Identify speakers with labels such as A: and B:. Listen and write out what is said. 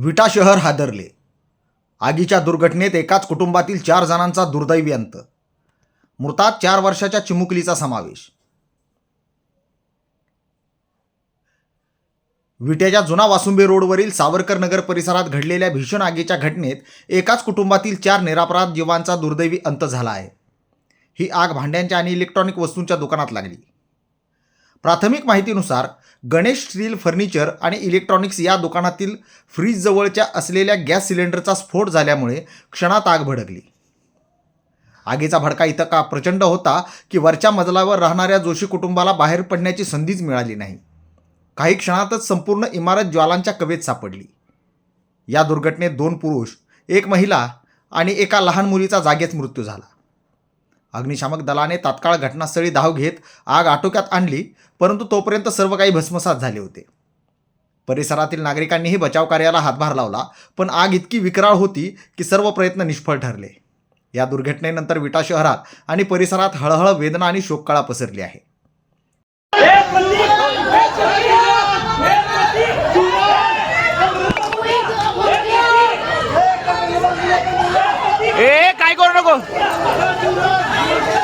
A: विटा शहर हादरले. आगीच्या दुर्घटनेत एकाच कुटुंबातील चार जणांचा दुर्दैवी अंत. मृतात चार वर्षाच्या चिमुकलीचा समावेश. विट्याच्या जुना वासुंबे रोडवरील सावरकर नगर परिसरात घडलेल्या भीषण आगीच्या घटनेत एकाच कुटुंबातील चार निरापराध जीवांचा दुर्दैवी अंत झाला आहे. ही आग भांड्यांच्या आणि इलेक्ट्रॉनिक वस्तूंच्या दुकानात लागली. प्राथमिक माहितीनुसार गणेश स्टील फर्निचर आणि इलेक्ट्रॉनिक्स या दुकानातील फ्रीजजवळच्या असलेल्या गॅस सिलेंडरचा स्फोट झाल्यामुळे क्षणात आग भडकली. आगीचा भडका इतका का प्रचंड होता की वरच्या मजलावर राहणाऱ्या जोशी कुटुंबाला बाहेर पडण्याची संधीच मिळाली नाही. काही क्षणातच संपूर्ण इमारत ज्वालांच्या कवेत सापडली. या दुर्घटनेत दोन पुरुष एक महिला आणि एका लहान मुलीचा जागेच मृत्यू झाला. अग्निशामक दलाने तात्काळ घटनास्थळी धाव घेत आग आटोक्यात आणली परंतु तोपर्यंत सर्व काही भस्मसात झाले होते. परिसरातील नागरिकांनीही बचाव कार्याला हातभार लावला पण आग इतकी विकराळ होती की सर्व प्रयत्न निष्फळ ठरले. या दुर्घटनेनंतर विटा शहरात आणि परिसरात हळहळ वेदना आणि शोककळा पसरली आहे.
B: গো